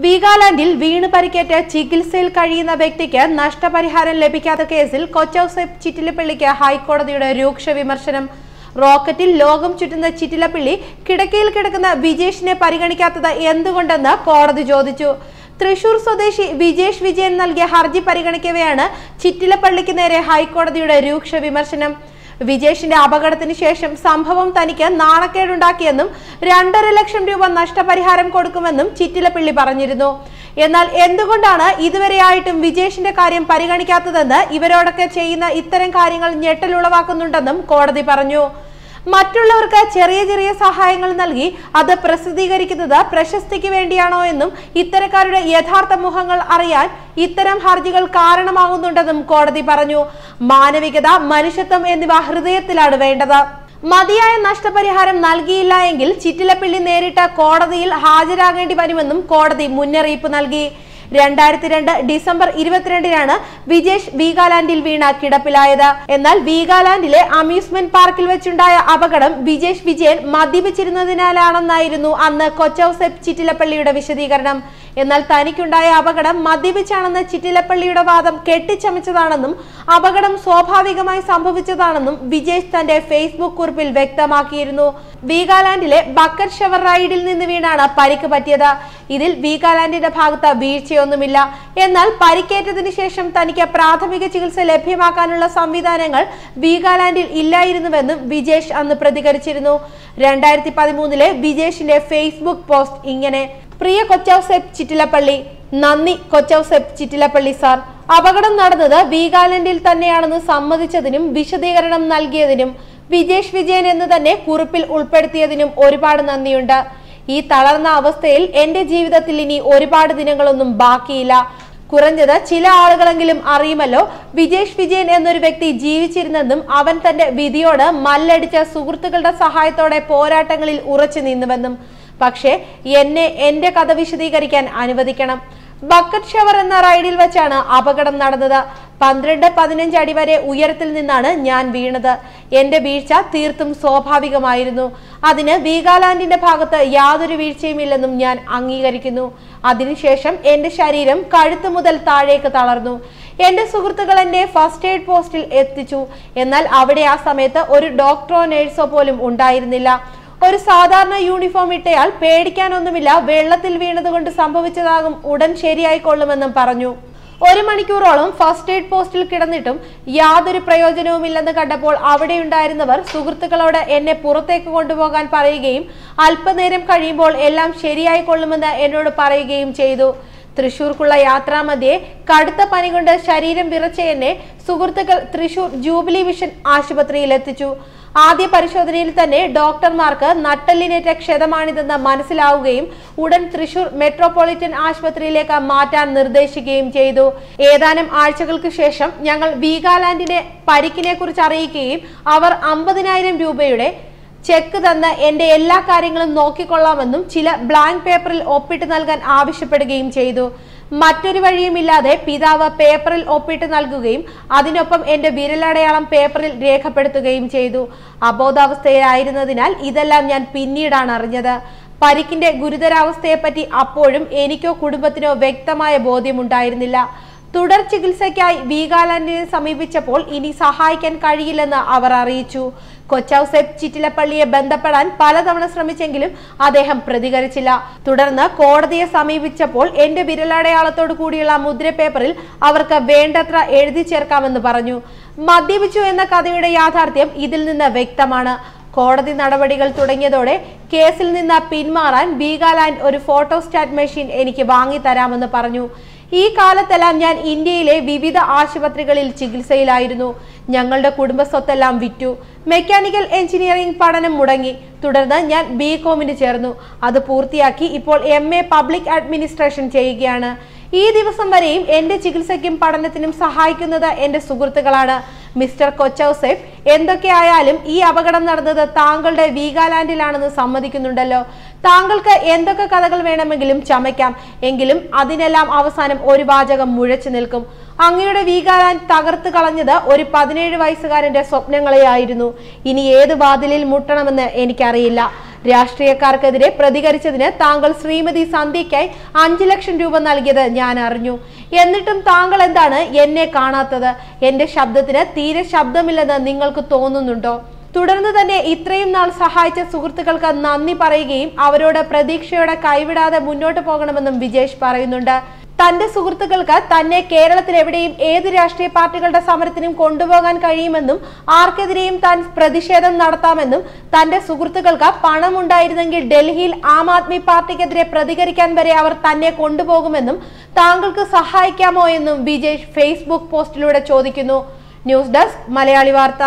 വീഗാലാൻഡിൽ വീണ് പരിക്കേറ്റ് ചികിത്സയിൽ കഴിയുന്ന വ്യക്തിക്ക് നഷ്ടപരിഹാരം ലഭിക്കാത്ത കേസിൽ കൊച്ചൌസെ ചിറ്റിലപ്പള്ളിക്ക് ഹൈക്കോടതിയുടെ രൂക്ഷ വിമർശനം. റോക്കറ്റിൽ ലോകം ചുറ്റുന്ന ചിറ്റിലപ്പള്ളി കിടക്കയിൽ കിടക്കുന്ന വിജേഷിനെ പരിഗണിക്കാത്തത് എന്തുകൊണ്ടെന്ന് കോടതി ചോദിച്ചു. തൃശൂർ സ്വദേശി വിജേഷ് വിജയൻ നൽകിയ ഹർജി പരിഗണിക്കവെയാണ് ചിറ്റിലപ്പള്ളിക്ക് നേരെ ഹൈക്കോടതിയുടെ രൂക്ഷ വിമർശനം. വിജേഷിന്റെ അപകടത്തിന് ശേഷം സംഭവം തനിക്ക് നാണക്കേടുണ്ടാക്കിയെന്നും രണ്ടര ലക്ഷം രൂപ നഷ്ടപരിഹാരം കൊടുക്കുമെന്നും ചിറ്റിലപ്പിള്ളി പറഞ്ഞിരുന്നു. എന്നാൽ എന്തുകൊണ്ടാണ് ഇതുവരെയായിട്ടും വിജേഷിന്റെ കാര്യം പരിഗണിക്കാത്തതെന്ന് ഇവരോടൊക്കെ ചെയ്യുന്ന ഇത്തരം കാര്യങ്ങൾ ഞെട്ടലുളവാക്കുന്നുണ്ടെന്നും കോടതി പറഞ്ഞു. മറ്റുള്ളവർക്ക് ചെറിയ ചെറിയ സഹായങ്ങൾ നൽകി അത് പ്രസിദ്ധീകരിക്കുന്നത് പ്രശസ്തിക്ക് വേണ്ടിയാണോ എന്നും ഇത്തരക്കാരുടെ യഥാർത്ഥ മുഖങ്ങൾ അറിയാൻ ഇത്തരം ഹർജികൾ കാരണമാകുന്നുണ്ടെന്നും കോടതി പറഞ്ഞു. മാനവികത മനുഷ്യത്വം എന്നിവ ഹൃദയത്തിലാണ് വേണ്ടത്. മതിയായ നഷ്ടപരിഹാരം നൽകിയില്ല എങ്കിൽ ചിറ്റിലപ്പിള്ളി നേരിട്ട കോടതിയിൽ ഹാജരാകേണ്ടി വരുമെന്നും കോടതി മുന്നറിയിപ്പ് നൽകി. രണ്ടായിരത്തി രണ്ട് ഡിസംബർ ഇരുപത്തിരണ്ടിനാണ് വിജേഷ് വീഗാലാൻഡിൽ വീണ കിടപ്പിലായത്. എന്നാൽ വീഗാലാൻഡിലെ അമ്യൂസ്മെന്റ് പാർക്കിൽ വെച്ചുണ്ടായ അപകടം വിജേഷ് വിജയൻ മദ്യപിച്ചിരുന്നതിനാലാണെന്നായിരുന്നു അന്ന് കൊച്ചൌസെപ്പ് ചിറ്റിലപ്പള്ളിയുടെ വിശദീകരണം. എന്നാൽ തനിക്കുണ്ടായ അപകടം മദ്യപിച്ചാണെന്ന് ചിറ്റിലപ്പള്ളിയുടെ വാദം കെട്ടിച്ചമച്ചതാണെന്നും അപകടം സ്വാഭാവികമായി സംഭവിച്ചതാണെന്നും വിജേഷ് തന്റെ ഫേസ്ബുക്ക് കുറിപ്പിൽ വ്യക്തമാക്കിയിരുന്നു. വീഗാലാൻഡിലെ ബക്കർ ഷവർ റൈഡിൽ നിന്ന് വീണാണ് പരിക്ക് പറ്റിയത്. ഇതിൽ വീഗാലാൻഡിന്റെ ഭാഗത്ത് വീഴ്ചയൊന്നുമില്ല. എന്നാൽ പരിക്കേറ്റതിനു ശേഷം തനിക്ക് പ്രാഥമിക ചികിത്സ ലഭ്യമാക്കാനുള്ള സംവിധാനങ്ങൾ വീഗാലാൻഡിൽ ഇല്ലായിരുന്നുവെന്നും വിജേഷ് അന്ന് പ്രതികരിച്ചിരുന്നു. രണ്ടായിരത്തി പതിമൂന്നിലെ വിജേഷിന്റെ ഫേസ്ബുക്ക് പോസ്റ്റ് ഇങ്ങനെ പ്രിയ കൊച്ചൌസെപ്പ് ചിറ്റിലപ്പള്ളി നന്ദി കൊച്ചൌസെപ്പ് ചിറ്റിലപ്പള്ളി സാർ. അപകടം നടന്നത് വീഗാലാൻഡിൽ തന്നെയാണെന്ന് സമ്മതിച്ചതിനും വിശദീകരണം നൽകിയതിനും വിജേഷ് വിജയൻ എന്ന് തന്നെ കുറിപ്പിൽ ഉൾപ്പെടുത്തിയതിനും ഒരുപാട് നന്ദിയുണ്ട്. ഈ തളർന്ന അവസ്ഥയിൽ എന്റെ ജീവിതത്തിൽ ഇനി ഒരുപാട് ദിനങ്ങളൊന്നും ബാക്കിയില്ല. കുറഞ്ഞത് ചില ആളുകളെങ്കിലും അറിയുമല്ലോ വിജേഷ് വിജയൻ എന്നൊരു വ്യക്തി ജീവിച്ചിരുന്നെന്നും അവൻ തന്റെ വിധിയോട് മല്ലടിച്ച സുഹൃത്തുക്കളുടെ സഹായത്തോടെ പോരാട്ടങ്ങളിൽ ഉറച്ചു നിന്നുവെന്നും. പക്ഷേ എന്നെ എന്റെ കഥ വിശദീകരിക്കാൻ അനുവദിക്കണം. ബക്കറ്റ് ഷവർ എന്ന റൈഡിൽ വെച്ചാണ് അപകടം നടന്നത്. പന്ത്രണ്ട് പതിനഞ്ച് അടി വരെ ഉയരത്തിൽ നിന്നാണ് ഞാൻ വീണത്. എന്റെ വീഴ്ച തീർത്തും സ്വാഭാവികമായിരുന്നു. അതിന് വീഗാലാൻഡിന്റെ ഭാഗത്ത് യാതൊരു വീഴ്ചയുമില്ലെന്നും ഞാൻ അംഗീകരിക്കുന്നു. അതിനുശേഷം എന്റെ ശരീരം കഴുത്തു മുതൽ താഴേക്ക് തളർന്നു. എന്റെ സുഹൃത്തുക്കൾ എന്നെ ഫസ്റ്റ് എയ്ഡ് പോസ്റ്റിൽ എത്തിച്ചു. എന്നാൽ അവിടെ ആ സമയത്ത് ഒരു ഡോക്ടറോ നേഴ്സോ പോലും ഉണ്ടായിരുന്നില്ല. ഒരു സാധാരണ യൂണിഫോം ഇട്ടയാൾ പേടിക്കാനൊന്നുമില്ല വെള്ളത്തിൽ വീണതുകൊണ്ട് സംഭവിച്ചതാകും ഉടൻ ശരിയായിക്കൊള്ളുമെന്നും പറഞ്ഞു. ഒരു മണിക്കൂറോളം ഫസ്റ്റ് എയ്ഡ് പോസ്റ്റിൽ കിടന്നിട്ടും യാതൊരു പ്രയോജനവുമില്ലെന്ന് കണ്ടപ്പോൾ അവിടെയുണ്ടായിരുന്നവർ സുഹൃത്തുക്കളോട് എന്നെ പുറത്തേക്ക് കൊണ്ടുപോകാൻ പറയുകയും അല്പനേരം കഴിയുമ്പോൾ എല്ലാം ശരിയായി കൊള്ളുമെന്ന് എന്നോട് പറയുകയും ചെയ്തു. തൃശൂർക്കുള്ള യാത്രാമധ്യേ കടുത്ത പനി കൊണ്ട് ശരീരം വിറച്ച എന്നെ സുഹൃത്തുക്കൾ തൃശൂർ ജൂബിലി മിഷൻ ആശുപത്രിയിൽ എത്തിച്ചു. ആദ്യ പരിശോധനയിൽ തന്നെ ഡോക്ടർമാർക്ക് നട്ടല്ലിനേറ്റ ക്ഷതമാണിതെന്ന് മനസ്സിലാവുകയും ഉടൻ തൃശൂർ മെട്രോപൊളിറ്റൻ ആശുപത്രിയിലേക്ക് മാറ്റാൻ നിർദ്ദേശിക്കുകയും ചെയ്തു. ഏതാനും ആഴ്ചകൾക്ക് ശേഷം ഞങ്ങൾ വീഗാലാൻഡിനെ പരിക്കിനെ കുറിച്ച് അറിയിക്കുകയും അവർ അമ്പതിനായിരം രൂപയുടെ ചെക്ക് തന്ന് എന്റെ എല്ലാ കാര്യങ്ങളും നോക്കിക്കൊള്ളാമെന്നും ചില ബ്ലാങ്ക് പേപ്പറിൽ ഒപ്പിട്ട് നൽകാൻ ആവശ്യപ്പെടുകയും ചെയ്തു. മറ്റൊരു വഴിയുമില്ലാതെ പിതാവ് പേപ്പറിൽ ഒപ്പിട്ട് നൽകുകയും അതിനൊപ്പം എന്റെ വിരലടയാളം പേപ്പറിൽ രേഖപ്പെടുത്തുകയും ചെയ്തു. അബോധാവസ്ഥയിലായിരുന്നതിനാൽ ഇതെല്ലാം ഞാൻ പിന്നീടാണ് അറിഞ്ഞത്. പരിക്കിന്റെ ഗുരുതരാവസ്ഥയെപ്പറ്റി അപ്പോഴും എനിക്കോ കുടുംബത്തിനോ വ്യക്തമായ ബോധ്യമുണ്ടായിരുന്നില്ല. തുടർ ചികിത്സയ്ക്കായി വീഗാലാൻഡിനെ സമീപിച്ചപ്പോൾ ഇനി സഹായിക്കാൻ കഴിയില്ലെന്ന് അവർ അറിയിച്ചു. കൊച്ചൌസെബ് ചിറ്റിലപ്പള്ളിയെ ബന്ധപ്പെടാൻ പലതവണ ശ്രമിച്ചെങ്കിലും അദ്ദേഹം പ്രതികരിച്ചില്ല. തുടർന്ന് കോടതിയെ സമീപിച്ചപ്പോൾ എന്റെ വിരലടയാളത്തോടു കൂടിയുള്ള മുദ്ര പേപ്പറിൽ അവർക്ക് വേണ്ടത്ര എഴുതി ചേർക്കാമെന്ന് പറഞ്ഞു. മദ്യപിച്ചു എന്ന കഥയുടെ യാഥാർത്ഥ്യം ഇതിൽ നിന്ന് വ്യക്തമാണ്. കോടതി നടപടികൾ തുടങ്ങിയതോടെ കേസിൽ നിന്ന് പിന്മാറാൻ ബീഗാലാൻഡ് ഒരു ഫോട്ടോസ്റ്റാറ്റ് മെഷീൻ എനിക്ക് വാങ്ങി തരാമെന്ന് പറഞ്ഞു. ഈ കാലത്തെല്ലാം ഞാൻ ഇന്ത്യയിലെ വിവിധ ആശുപത്രികളിൽ ചികിത്സയിലായിരുന്നു. ഞങ്ങളുടെ കുടുംബസ്വത്തെല്ലാം വിറ്റു. മെക്കാനിക്കൽ എഞ്ചിനീയറിംഗ് പഠനം മുടങ്ങി. തുടർന്ന് ഞാൻ ബി കോമിന് ചേർന്നു. അത് പൂർത്തിയാക്കി ഇപ്പോൾ എം എ പബ്ലിക് അഡ്മിനിസ്ട്രേഷൻ ചെയ്യുകയാണ്. ഈ ദിവസം വരെയും എന്റെ ചികിത്സയ്ക്കും പഠനത്തിനും സഹായിക്കുന്നത് എന്റെ സുഹൃത്തുക്കളാണ്. മിസ്റ്റർ കൊച്ചൌസേഫ് എന്തൊക്കെയായാലും ഈ അപകടം നടന്നത് താങ്കളുടെ വീഗാലാൻഡിലാണെന്ന് സമ്മതിക്കുന്നുണ്ടല്ലോ. താങ്കൾക്ക് എന്തൊക്കെ കഥകൾ വേണമെങ്കിലും ചമയ്ക്കാം. എങ്കിലും അതിനെല്ലാം അവസാനം ഒരു വാചകം മുഴച്ചു നിൽക്കും. അങ്ങയുടെ വീഗാലാൻഡ് തകർത്ത് കളഞ്ഞത് ഒരു പതിനേഴ് വയസ്സുകാരന്റെ സ്വപ്നങ്ങളെയായിരുന്നു. ഇനി ഏത് വാതിലിൽ മുട്ടണമെന്ന് എനിക്കറിയില്ല. രാഷ്ട്രീയക്കാർക്കെതിരെ പ്രതികരിച്ചതിന് താങ്കൾ ശ്രീമതി സന്ധ്യയ്ക്കായി അഞ്ചു ലക്ഷം രൂപ നൽകിയത് ഞാൻ അറിഞ്ഞു. എന്നിട്ടും താങ്കൾ എന്താണ് എന്നെ കാണാത്തത്? എന്റെ ശബ്ദത്തിന് തീരെ ശബ്ദമില്ലെന്ന് നിങ്ങൾക്ക് തോന്നുന്നുണ്ടോ? തുടർന്ന് തന്നെ ഇത്രയും നാൾ സഹായിച്ച സുഹൃത്തുക്കൾക്ക് നന്ദി പറയുകയും അവരോട് പ്രതീക്ഷയോടെ കൈവിടാതെ മുന്നോട്ട് പോകണമെന്നും വിജേഷ് പറയുന്നുണ്ട്. തന്റെ സുഹൃത്തുക്കൾക്ക് തന്നെ കേരളത്തിൽ എവിടെയും ഏത് രാഷ്ട്രീയ പാർട്ടികളുടെ സമരത്തിനും കൊണ്ടുപോകാൻ കഴിയുമെന്നും ആർക്കെതിരെയും താൻ പ്രതിഷേധം നടത്താമെന്നും തന്റെ സുഹൃത്തുക്കൾക്ക് പണമുണ്ടായിരുന്നെങ്കിൽ ഡൽഹിയിൽ ആം ആദ്മി പാർട്ടിക്കെതിരെ പ്രതികരിക്കാൻ വരെ അവർ തന്നെ കൊണ്ടുപോകുമെന്നും താങ്കൾക്ക് സഹായിക്കാമോ എന്നും വിജേഷ് ഫേസ്ബുക്ക് പോസ്റ്റിലൂടെ ചോദിക്കുന്നു. ന്യൂസ് ഡെസ്ക് മലയാളി വാർത്ത.